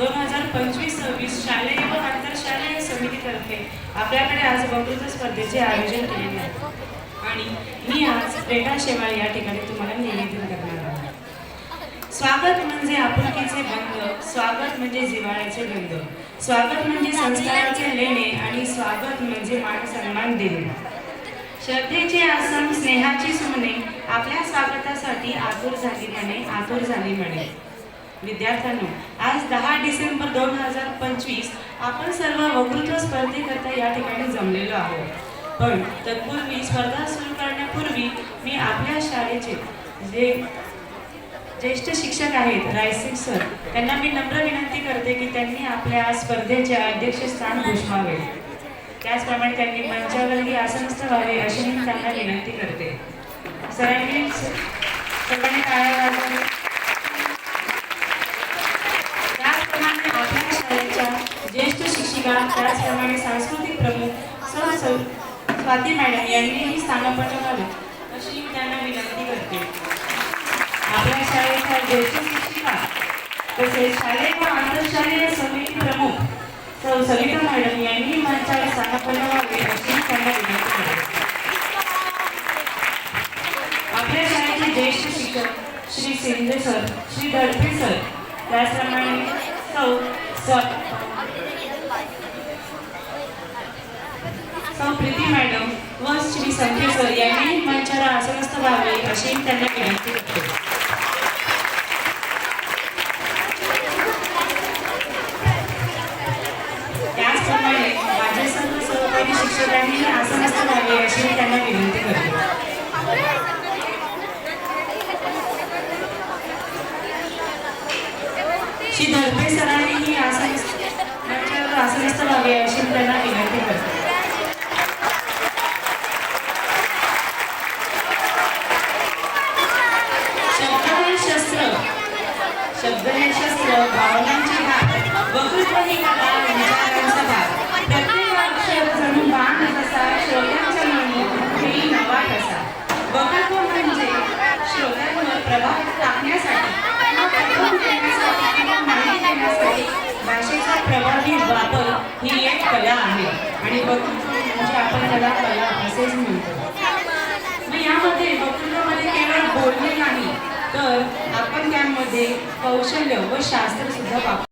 दोन हजार पंचवीस सव्वीस शालेय व आंतरशालेय समितीतर्फे आपल्याकडे आज वक्तृत्व स्पर्धेचे आयोजन केलेले आहे. आणि मी आज रेखा शेवाळे या ठिकाणी तुम्हाला निवेदन करणार आहे स्वागत म्हणजे आपुलकीचे बंध स्वागत म्हणजे जिवाळ्याचे गंध स्वागत म्हणजे संस्काराचे लेणे आणि स्वागत म्हणजे मान सन्मान देणे. श्रद्धेचे आसन स्नेहाची सुमने आपल्या स्वागतासाठी आतुर झाली म्हणे आतुर झाली म्हणे. विद्यार्थ्यांनो आज दहा डिसेंबर दोन हजार पंचवीस आपण सर्व वक्तृत्व स्पर्धेकरता या ठिकाणी जमलेलो आहोत. पण तत्पूर्वी स्पर्धा सुरू करण्यापूर्वी मी आपल्या शाळेचे जे ज्येष्ठ शिक्षक आहेत रायसिंग सर त्यांना मी नम्र विनंती करते की त्यांनी आपल्या स्पर्धेचे अध्यक्षस्थान भूषवावे. त्याचप्रमाणे त्यांनी मंचावरही आसनस्थ व्हावे अशी मी त्यांना विनंती करते. सरांनी सगळ्यांनी काय वाजवाव्या. त्याचप्रमाणे आपल्या शाळेच्या ज्येष्ठ त्याचप्रमाणे सांस्कृतिक प्रमुख सौ सौ स्वाती मॅडम यांनीही स्थानापन्न व्हावे अशी मी त्यांना विनंती करते. आपल्या शाळेच्या ज्येष्ठ शिक्षिका तसेच शालेय व आंतरशालेय समिती प्रमुख सौ सविता मॅडम यांनी मंचावर स्थानापन्न व्हावे अशी त्यांना विनंती करते. आपल्या शाळेचे ज्येष्ठ शिक्षक श्री सिंधे सर श्री दडपे सर त्याचप्रमाणे सौ स- सौ प्रीती मॅडम व श्री संजय सर यांनी मंचाला आसनस्थ व्हावे अशी त्यांना विनंती करते. त्याचप्रमाणे माझे सर्व सहकारी शिक्षकांनी आसनस्थ व्हावे अशी मी त्यांना विनंती करते. श्री धर्मे सरांनीही आसनस्थ मंचावर आसनस्थ व्हावे अशी मी त्यांना विनंती करते शब्द हे शस्त्र शब्द शस्त्र भावनांची हात वक्तृत्व ही विचारांचा भाग. प्रत्येक अक्षर जणू बाण कसा श्रोत्यांच्या मनी नवा कसा. म्हणजे श्रोत्यांवर प्रभाव टाकण्यासाठी पटवून देण्यासाठी किंवा माहिती देण्यासाठी भाषेचा प्रभावी वापर ही एक कला आहे. आणि वक्तृत्व म्हणजे आपण त्याला कला असेच म्हणतो. मग यामध्ये वक्तृत्वामध्ये केवळ बोलणे नाही कौशल्य व शास्त्र सुद्धा वापर